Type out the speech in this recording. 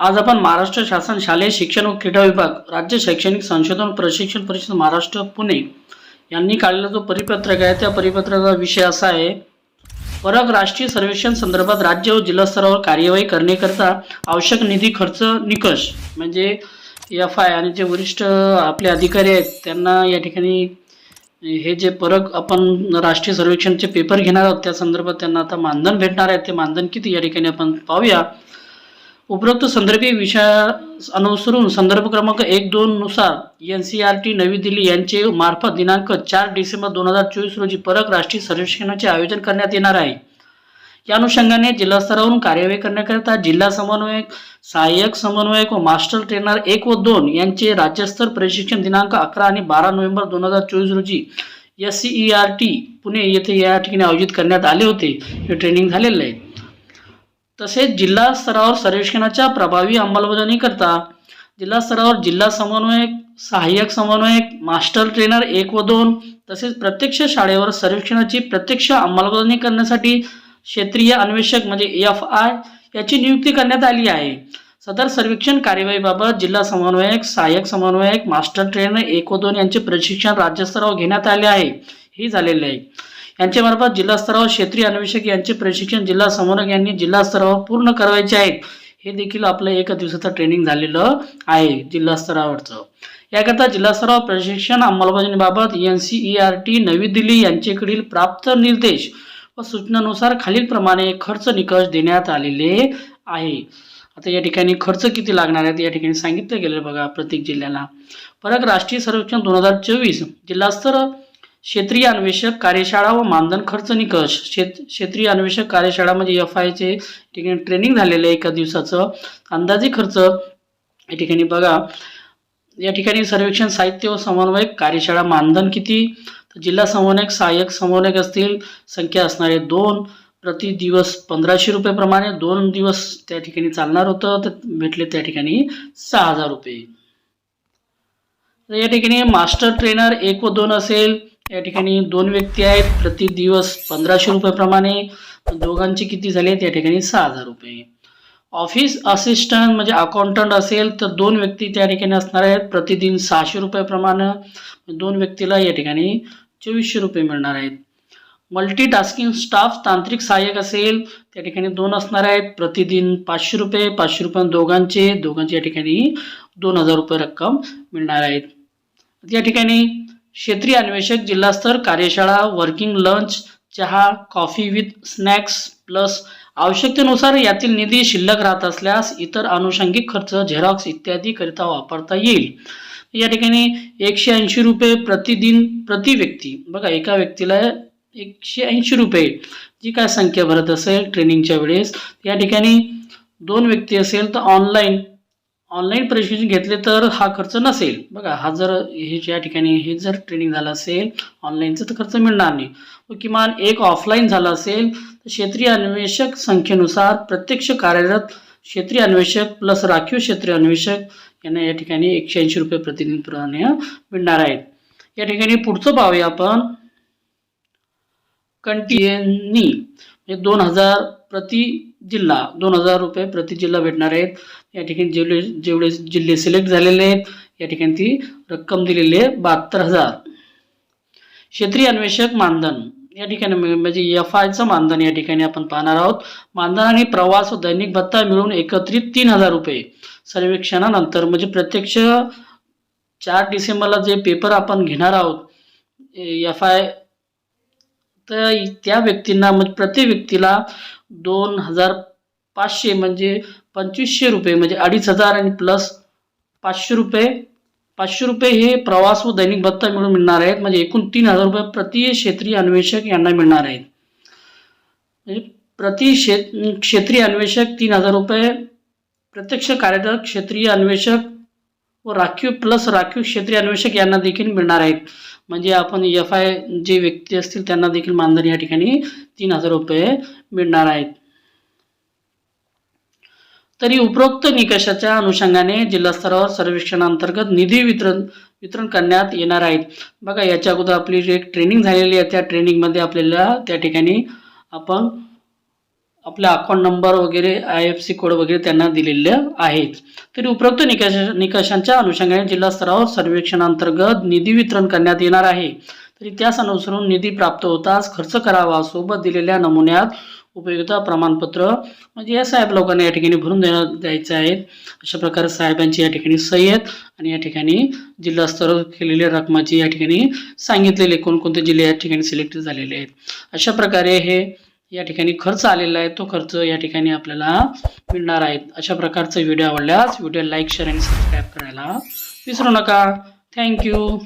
आज आपण महाराष्ट्र शासन शालेय शिक्षण व क्रीडा विभाग राज्य शैक्षणिक संशोधन प्रशिक्षण परिषद महाराष्ट्र पुणे यांनी काढलेला जो परिपत्रक आहे त्या परिपत्रकाचा विषय असा आहे परग राष्ट्रीय सर्वेक्षण संदर्भात राज्य व जिल्हा स्तरावर कार्यवाही करण्याकरता आवश्यक निधी खर्च निकष म्हणजे एफ आय आणि जे वरिष्ठ आपले अधिकारी आहेत त्यांना या ठिकाणी हे जे परक आपण राष्ट्रीय सर्वेक्षणचे पेपर घेणार आहोत त्या संदर्भात त्यांना आता मानधन भेटणार आहे ते मानधन किती या ठिकाणी आपण पाहूया. उपरोक्त संदर्भी विषया अनुसरून संदर्भ क्रमांक एक दोन नुसार एन सी आर टी नवी दिल्ली यांचे मार्फत दिनांक चार डिसेंबर दोन हजार चोवीस रोजी परक राष्ट्रीय सर्वेक्षणाचे आयोजन करण्यात येणार आहे. या अनुषंगाने जिल्हास्तरावरून कार्यवाही करण्याकरिता जिल्हा समन्वयक सहाय्यक समन्वयक व मास्टर ट्रेनर एक व दोन यांचे राज्यस्तर प्रशिक्षण दिनांक अकरा आणि बारा नोव्हेंबर दोन हजार चोवीस रोजी S C E R T Pune येथे या ठिकाणी आयोजित करण्यात आले होते. हे ट्रेनिंग झालेलं आहे. तसेच जिल्हा स्तरावर सर्वेक्षणाच्या प्रभावी अंमलबजावणीकरता जिल्हा स्तरावर जिल्हा समन्वयक सहाय्यक समन्वयक मास्टर ट्रेनर एक व दोन तसेच प्रत्यक्ष शाळेवर सर्वेक्षणाची प्रत्यक्ष अंमलबजावणी करण्यासाठी क्षेत्रीय अन्वेषक म्हणजे एफ आय याची नियुक्ती करण्यात आली आहे. सदर सर्वेक्षण कार्यवाहीबाबत जिल्हा समन्वयक सहाय्यक समन्वयक मास्टर ट्रेनर एक व दोन यांचे प्रशिक्षण राज्यस्तरावर घेण्यात आले आहे. हे झालेले आहे. यांच्यामार्फत जिल्हास्तरावर क्षेत्रीय अन्वेषक यांचे प्रशिक्षण जिल्हा समन्वयक यांनी जिल्हास्तरावर पूर्ण करायचे आहेत. हे देखील आपलं एक दिवसाचं ट्रेनिंग झालेलं आहे जिल्हास्तरावरचं. याकरता जिल्हास्तरावर प्रशिक्षण अंमलबजावणीबाबत N C E R T नवी दिल्ली यांच्याकडील प्राप्त निर्देश व सूचनानुसार खालीलप्रमाणे खर्च निकष देण्यात आलेले आहे. आता या ठिकाणी खर्च किती लागणार आहेत या ठिकाणी सांगितलं गेलं बघा प्रत्येक जिल्ह्याला. परत राष्ट्रीय सर्वेक्षण दोन हजार चोवीस जिल्हास्तर क्षेत्रीय अन्वेषक कार्यशाळा व मानधन खर्च निकष. शेत क्षेत्रीय अन्वेषक कार्यशाळा म्हणजे एफ आयचे ठिकाणी ट्रेनिंग झालेलं आहे एका दिवसाचं. अंदाजे खर्च या ठिकाणी बघा. या ठिकाणी सर्वेक्षण साहित्य व समन्वयक कार्यशाळा मानधन किती? जिल्हा समन्वयक सहाय्यक समन्वयक असतील संख्या असणारे दोन. प्रति दिवस पंधराशे रुपयेप्रमाणे दोन दिवस त्या ठिकाणी चालणार होतं. तर भेटले त्या ठिकाणी सहा हजार रुपये. तर या ठिकाणी मास्टर ट्रेनर एक व दोन असेल. या ठिकाणी दोन व्यक्ती आहेत. प्रति दिवस पंधराशे रुपयेप्रमाणे दोघांचे किती झाले? त्या ठिकाणी सहा हजार रुपये. ऑफिस असिस्टंट म्हणजे अकाउंटंट असेल तर दोन व्यक्ती त्या ठिकाणी असणार आहेत. प्रतिदिन सहाशे रुपयाप्रमाणे दोन व्यक्तीला या ठिकाणी चोवीसशे रुपये मिळणार आहेत. मल्टीटास्किंग स्टाफ तांत्रिक सहाय्यक असेल त्या ठिकाणी दोन असणार आहेत. प्रतिदिन पाचशे रुपये पाचशे रुपये दोघांचे दोघांचे या ठिकाणी दोन हजार रुपये रक्कम मिळणार आहेत. या ठिकाणी क्षेत्रीय अन्वेषक जिल्हास्तर कार्यशाळा वर्किंग लंच चहा कॉफी विथ स्नॅक्स प्लस आवश्यकतेनुसार यातील निधी शिल्लक राहत असल्यास इतर आनुषंगिक खर्च झेरॉक्स इत्यादी करिता वापरता येईल. या ठिकाणी एकशे ऐंशी रुपये प्रतिदिन प्रति व्यक्ती. बघा एका व्यक्तीला एकशे ऐंशी रुपये. जी काय संख्या भरत असेल ट्रेनिंगच्या वेळेस या ठिकाणी दोन व्यक्ती असेल तर ऑनलाईन ऑनलाईन प्रशिक्षण घेतले तर हा खर्च नसेल. बघा हा जर हे या ठिकाणी हे जर ट्रेनिंग झालं असेल ऑनलाईनचं तर खर्च मिळणार नाही. व किमान एक ऑफलाईन झालं असेल तर क्षेत्रीय अन्वेषक संख्येनुसार प्रत्यक्ष कार्यरत क्षेत्रीय अन्वेषक प्लस राखीव क्षेत्रीय अन्वेषक यांना या ठिकाणी एकशे ऐंशी रुपये प्रतिनिधीप्रमाणे मिळणार आहेत. या ठिकाणी पुढचं पाहूया आपण. कंटिन्यू. हे दोन हजार प्रति जिल्हा दोन हजार रुपये प्रति जिल्हा भेटणार आहेत. या ठिकाणी जेवढे जेवढे जिल्हे सिलेक्ट झालेले आहेत या ठिकाणी ती रक्कम दिलेली आहे बहात्तर हजार. क्षेत्रीय अन्वेषक मानधन. या ठिकाणी म्हणजे एफ आयचं मानधन या ठिकाणी आपण पाहणार आहोत. मानधन आणि प्रवास व दैनिक भत्ता मिळून एकत्रित तीन हजार रुपये. सर्वेक्षणानंतर म्हणजे प्रत्यक्ष चार डिसेंबरला जे पेपर आपण घेणार आहोत एफ आय तर त्या व्यक्तींना म्हणजे प्रति व्यक्तीला दोन हजार पाचशे म्हणजे पंचवीसशे रुपये म्हणजे अडीच हजार आणि प्लस पाचशे रुपये. पाचशे रुपये हे प्रवास व दैनिक भत्ता मिळून मिळणार आहेत. म्हणजे एकूण तीन हजार रुपये प्रति क्षेत्रीय अन्वेषक यांना मिळणार आहेत. म्हणजे प्रति क्षेत्रीय अन्वेषक तीन हजार रुपये प्रत्यक्ष कार्यरत क्षेत्रीय अन्वेषक व राखीव प्लस राखीव क्षेत्रीय अन्वेषक यांना देखील मिळणार आहेत. म्हणजे आपण एफ आय जे व्यक्ती असतील त्यांना देखील मानधन या ठिकाणी तीन हजार रुपये मिळणार आहेत. तरी उपरोक्त निकषाच्या अनुषंगाने जिल्हास्तरावर सर्वेक्षणांतर्गत निधी वितरण वितरण करण्यात येणार आहेत. बघा याच्या अगोदर आपली जी एक ट्रेनिंग झालेली आहे त्या ट्रेनिंगमध्ये आपल्याला त्या ठिकाणी आपण आपला अकाउंट नंबर वगैरे आय एफ सी कोड वगैरे त्यांना दिलेले आहेत. तरी उपरोक्त निकष निकषांच्या अनुषंगाने जिल्हा स्तरावर सर्वेक्षणांतर्गत निधी वितरण करण्यात येणार आहे. तरी त्यास अनुसरून निधी प्राप्त होताच खर्च करावा सोबत दिलेल्या नमुन्यात उपयोगिता प्रमाणपत्र म्हणजे या साहेब लोकांना या ठिकाणी भरून देण्यात द्यायचे आहेत. अशा प्रकारे साहेबांची या ठिकाणी सही आहेत आणि या ठिकाणी जिल्हास्तरावर केलेल्या रकमाची या ठिकाणी सांगितलेले कोणकोणते जिल्हे या ठिकाणी सिलेक्ट झालेले आहेत. अशा प्रकारे हे या ठिकाणी खर्च आलेला आहे. तो खर्च या ठिकाणी आपल्याला मिळणार आहे. अशा प्रकारचा व्हिडिओ आवडल्यास व्हिडिओ लाईक शेअर आणि सबस्क्राईब करायला विसरू नका. थँक्यू